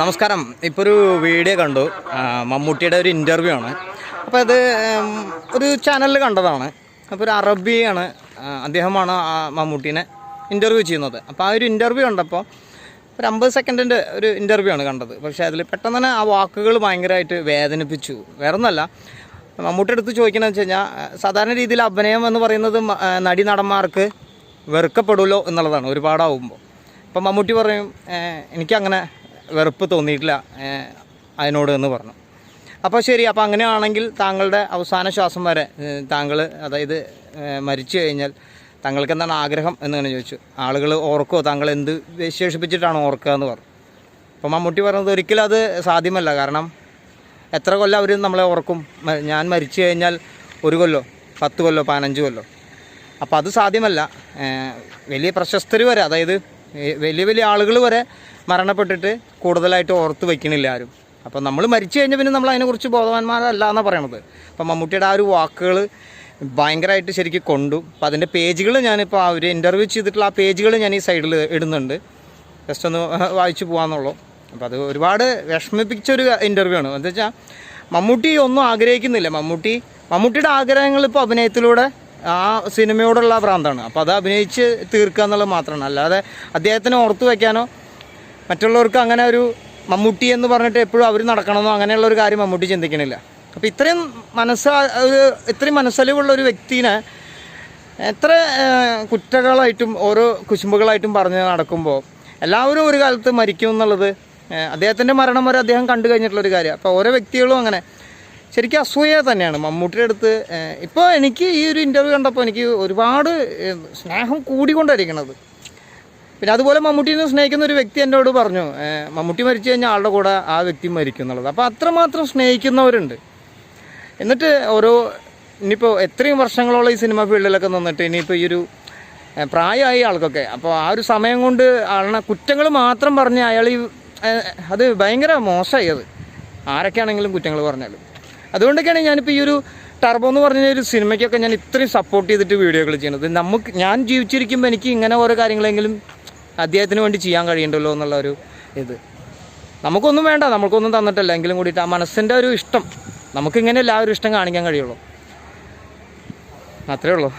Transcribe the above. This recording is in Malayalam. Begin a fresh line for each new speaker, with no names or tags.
നമസ്കാരം. ഇപ്പോൾ ഒരു വീഡിയോ കണ്ടു. മമ്മൂട്ടിയുടെ ഒരു ഇന്റർവ്യൂ ആണ്. അപ്പോൾ അത് ഒരു ചാനലിൽ കണ്ടതാണ്. അപ്പോൾ ഒരു അറബിയാണ് അദ്ദേഹമാണ് മമ്മൂട്ടീനെ ഇന്റർവ്യൂ ചെയ്യുന്നത്. അപ്പോൾ ആ ഒരു ഇന്റർവ്യൂ കണ്ടപ്പോൾ ഒരു അമ്പത് സെക്കൻഡിന്റെ ഒരു ഇന്റർവ്യൂ ആണ് കണ്ടത്. പക്ഷേ അതിൽ പെട്ടെന്ന് തന്നെ ആ വാക്കുകൾ ഭയങ്കരമായിട്ട് വേദനിപ്പിച്ചു. വേറൊന്നല്ല മമ്മൂട്ടി എടുത്ത് ചോദിക്കണമെന്ന് വെച്ച് കഴിഞ്ഞാൽ സാധാരണ രീതിയിൽ അഭിനയം എന്ന് പറയുന്നത് നടി നടന്മാർക്ക് വെറുക്കപ്പെടുമല്ലോ എന്നുള്ളതാണ് ഒരുപാടാവുമ്പോൾ അപ്പം മമ്മൂട്ടി പറയും "ഏഹ് എനിക്കങ്ങനെ വെറുപ്പ് തോന്നിയിട്ടില്ല അതിനോട് എന്ന് പറഞ്ഞു. അപ്പോൾ ശരി അപ്പോൾ അങ്ങനെയാണെങ്കിൽ താങ്കളുടെ അവസാന ശ്വാസം വരെ താങ്കൾ അതായത് മരിച്ചു കഴിഞ്ഞാൽ താങ്കൾക്ക് എന്താണ് ആഗ്രഹം എന്നിങ്ങനെ ചോദിച്ചു. ആളുകൾ ഓർക്കോ താങ്കൾ എന്ത് വിശേഷിപ്പിച്ചിട്ടാണ് ഓർക്കുക എന്ന് പറഞ്ഞു. അപ്പോൾ മമ്മൂട്ടി പറഞ്ഞത് ഒരിക്കലും അത് സാധ്യമല്ല. കാരണം എത്ര കൊല്ലം അവർ നമ്മളെ ഓർക്കും. ഞാൻ മരിച്ചു കഴിഞ്ഞാൽ ഒരു കൊല്ലോ പത്ത് കൊല്ലോ പതിനഞ്ച് കൊല്ലോ. അപ്പോൾ അത് സാധ്യമല്ല. വലിയ പ്രശസ്തർ വരെ അതായത് വലിയ വലിയ ആളുകൾ വരെ മരണപ്പെട്ടിട്ട് കൂടുതലായിട്ട് ഓർത്ത് വയ്ക്കണില്ല ആരും. അപ്പോൾ നമ്മൾ മരിച്ചു കഴിഞ്ഞാൽ പിന്നെ നമ്മൾ അതിനെക്കുറിച്ച് ബോധവാന്മാരല്ല എന്നാണ് പറയണത്. അപ്പോൾ മമ്മൂട്ടിയുടെ ആ ഒരു വാക്കുകൾ ഭയങ്കരമായിട്ട് ശരിക്കും കൊണ്ടു. അപ്പോൾ അതിന്റെ പേജുകൾ ഞാനിപ്പോൾ അവർ ഇന്റർവ്യൂ ചെയ്തിട്ടുള്ള ആ പേജുകൾ ഞാൻ ഈ സൈഡിൽ ഇടുന്നുണ്ട്. ജസ്റ്റ് ഒന്ന് വായിച്ചു പോകാമെന്നുള്ളൂ അപ്പോൾ അത് ഒരുപാട് വിഷമിപ്പിച്ചൊരു ഇന്റർവ്യൂ ആണ്. എന്താ വെച്ചാൽ മമ്മൂട്ടി ഒന്നും ആഗ്രഹിക്കുന്നില്ല. മമ്മൂട്ടി മമ്മൂട്ടിയുടെ ആഗ്രഹങ്ങൾ ഇപ്പോൾ അഭിനയത്തിലൂടെ ആ സിനിമയോടുള്ള ഭ്രാന്താണ് അപ്പോൾ അത് അഭിനയിച്ച് തീർക്കുക എന്നുള്ളത് മാത്രമാണ്. അല്ലാതെ അദ്ദേഹത്തിനെ ഓർത്തു വയ്ക്കാനോ മറ്റുള്ളവർക്ക് അങ്ങനെ ഒരു മമ്മൂട്ടി എന്ന് പറഞ്ഞിട്ട് എപ്പോഴും അവർ നടക്കണമെന്നോ അങ്ങനെയുള്ള ഒരു കാര്യം മമ്മൂട്ടി ചിന്തിക്കണില്ല. അപ്പോൾ ഇത്രയും മനസ്സ ഒരു ഇത്രയും മനസ്സലിവുള്ള ഒരു വ്യക്തിനെ എത്ര കുറ്റകളായിട്ടും ഓരോ കുശുമ്പുകളായിട്ടും പറഞ്ഞ് നടക്കുമ്പോൾ എല്ലാവരും ഒരു കാലത്ത് മരിക്കും എന്നുള്ളത് അദ്ദേഹത്തിന്റെ മരണം വരെ അദ്ദേഹം കണ്ടു കഴിഞ്ഞിട്ടുള്ളൊരു കാര്യം. അപ്പോൾ ഓരോ വ്യക്തികളും അങ്ങനെ ശരിക്കും അസൂയ തന്നെയാണ്. മമ്മൂട്ടിയുടെ അടുത്ത് ഇപ്പോൾ എനിക്ക് ഈ ഒരു ഇന്റർവ്യൂ കണ്ടപ്പോൾ എനിക്ക് ഒരുപാട് സ്നേഹം കൂടിക്കൊണ്ടിരിക്കണത് പിന്നെ അതുപോലെ മമ്മൂട്ടിനെ സ്നേഹിക്കുന്ന ഒരു വ്യക്തി എന്നോട് പറഞ്ഞു മമ്മൂട്ടി മരിച്ചു കഴിഞ്ഞാൽ ആളുടെ കൂടെ ആ വ്യക്തി മരിക്കും എന്നുള്ളത്. അപ്പോൾ അത്രമാത്രം സ്നേഹിക്കുന്നവരുണ്ട്. എന്നിട്ട് ഓരോ ഇനിയിപ്പോൾ എത്രയും വർഷങ്ങളോളം ഈ സിനിമ ഫീൽഡിലൊക്കെ നിന്നിട്ട് ഇനിയിപ്പോൾ ഈ ഒരു പ്രായമായി ആൾക്കൊക്കെ അപ്പോൾ ആ ഒരു സമയം കൊണ്ട് ആളിനെ കുറ്റങ്ങൾ മാത്രം പറഞ്ഞ് അയാൾ ഈ അത് ഭയങ്കര മോശമായി അത്. ആരൊക്കെയാണെങ്കിലും കുറ്റങ്ങൾ പറഞ്ഞാലും. അതുകൊണ്ടൊക്കെയാണ് ഞാനിപ്പോൾ ഈ ഒരു ടർബോ എന്ന് പറഞ്ഞ ഒരു സിനിമയ്ക്കൊക്കെ ഞാൻ ഇത്രയും സപ്പോർട്ട് ചെയ്തിട്ട് വീഡിയോകൾ ചെയ്യുന്നത്. നമുക്ക് ഞാൻ ജീവിച്ചിരിക്കുമ്പോൾ എനിക്ക് ഇങ്ങനെ ഓരോ കാര്യങ്ങളെങ്കിലും അദ്ദേഹത്തിന് വേണ്ടി ചെയ്യാൻ കഴിയണ്ടല്ലോ എന്നുള്ള ഒരു ഇത്. നമുക്കൊന്നും വേണ്ട നമുക്കൊന്നും തന്നിട്ടല്ല. എങ്കിലും കൂടിയിട്ട് ആ മനസ്സിന്റെ ഒരു ഇഷ്ടം. നമുക്കിങ്ങനെയല്ല ആ ഒരു ഇഷ്ടം കാണിക്കാൻ കഴിയുള്ളൂ. അത്രേ ഉള്ളൂ.